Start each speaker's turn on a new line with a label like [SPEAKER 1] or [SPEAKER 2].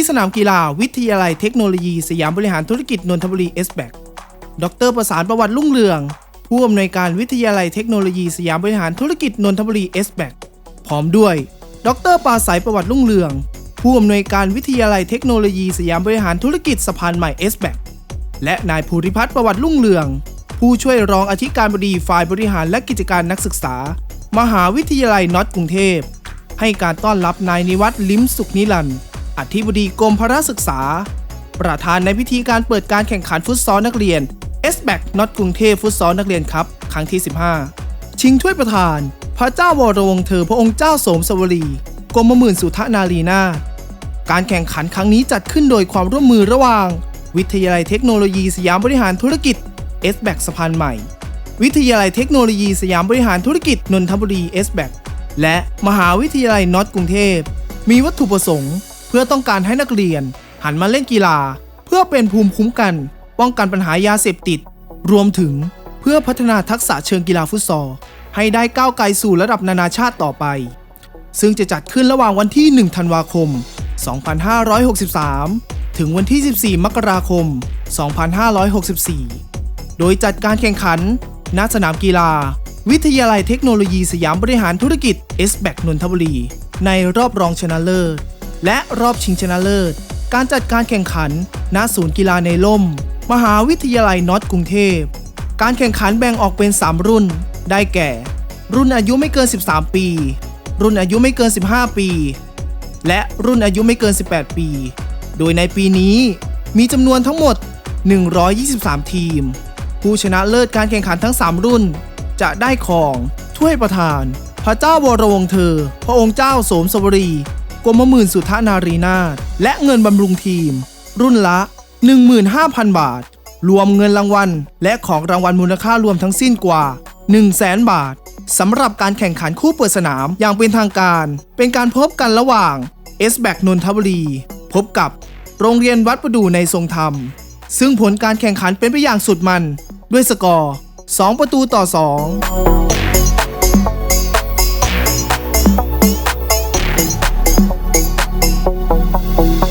[SPEAKER 1] ที่สนามกีฬาวิทยาลัยเทคโนโลยี สยามบริหารธุรกิจนนทบุรีเอสแบกดรประสานประวัติรุ่งเรือง ผู้อำนวยการวิทยาลัยเทคโนโลยีสยามบริหารธุรกิจนนทบุรีเอสแบกพร้อมด้วย ดรปราศัยประวัติรุ่งเรือง ผู้อำนวยการวิทยาลัยเทคโนโลยีสยามบริหารธุรกิจสะพานใหม่เอสแบกและนายภูริพัฒน์ประวัติรุ่งเรือง ผู้ช่วยรองอธิการบดีฝ่ายบริหารและกิจการนักศึกษา มหาวิทยาลัยน็อตกรุงเทพ ให้การต้อนรับนายนิวัฒน์ลิ้มสุขนิรันด์ อธิบดีกรมพระศึกษา ประธานในพิธีการเปิดการแข่งขันฟุตซอลนักเรียน s b a c น็อตกรุงเทพฟุตซอลนักเรียนครับ ครั้งที่ 15 ชิงถ้วยประธาน พระเจ้าวรวงศ์เธอพระองค์เจ้าโสมสวรีกรมหมื่นสุทนารีนาการแข่งขันครั้งนี้จัดขึ้นโดยความร่วมมือระหว่าง วิทยาลัยเทคโนโลยีสยามบริหารธุรกิจ s b a c สะพานใหม่ วิทยาลัยเทคโนโลยีสยามบริหารธุรกิจนนทบุรี s b a c และมหาวิทยาลัยน็อตกรุงเทพ มีวัตถุประสงค์ เพื่อต้องการให้นักเรียน หันมาเล่นกีฬา เพื่อเป็นภูมิคุ้มกัน ป้องกันปัญหายาเสพติด รวมถึงเพื่อพัฒนาทักษะเชิงกีฬาฟุตซอลให้ได้ก้าวไกลสู่ระดับนานาชาติต่อไป ซึ่งจะจัดขึ้นระหว่างวันที่ 1 ธันวาคม 2563 ถึงวันที่ 14 มกราคม 2564 โดยจัดการแข่งขัน ณ สนามกีฬา วิทยาลัยเทคโนโลยีสยามบริหารธุรกิจ s b a c นนทบุรี ในรอบรองชนะเลิศ และรอบชิงชนะเลิศ การจัดการแข่งขันณศูนย์กีฬาในล่ม มหาวิทยาลัยน็อตกรุงเทพ การแข่งขันแบ่งออกเป็น 3 รุ่น ได้แก่ รุ่นอายุไม่เกิน 13 ปี รุ่นอายุไม่เกิน 15 ปี และรุ่นอายุไม่เกิน 18 ปี โดยในปีนี้มีจำนวนทั้งหมด 123 ทีม ผู้ชนะเลิศการแข่งขันทั้ง 3 รุ่น จะได้ของถ้วยประธาน พระเจ้าวรวงเธอ พระองค์เจ้าโสมสวรี กรมหมื่นสุทธนารีนาถและเงินบำรุงทีม รุ่นละ 15,000 บาท รวมเงินรางวัล และของรางวัลมูลค่ารวมทั้งสิ้นกว่า 100,000บาทสำหรับการแข่งขันคู่เปิดสนามอย่างเป็นทางการ เป็นการพบกันระหว่าง s b a c นนทบุรี พบกับโรงเรียนวัดประดูในทรงธรรม ซึ่งผลการแข่งขันเป็นไปอย่างสุดมัน ด้วยสกอร์ 2 ประตูต่อ 2 Música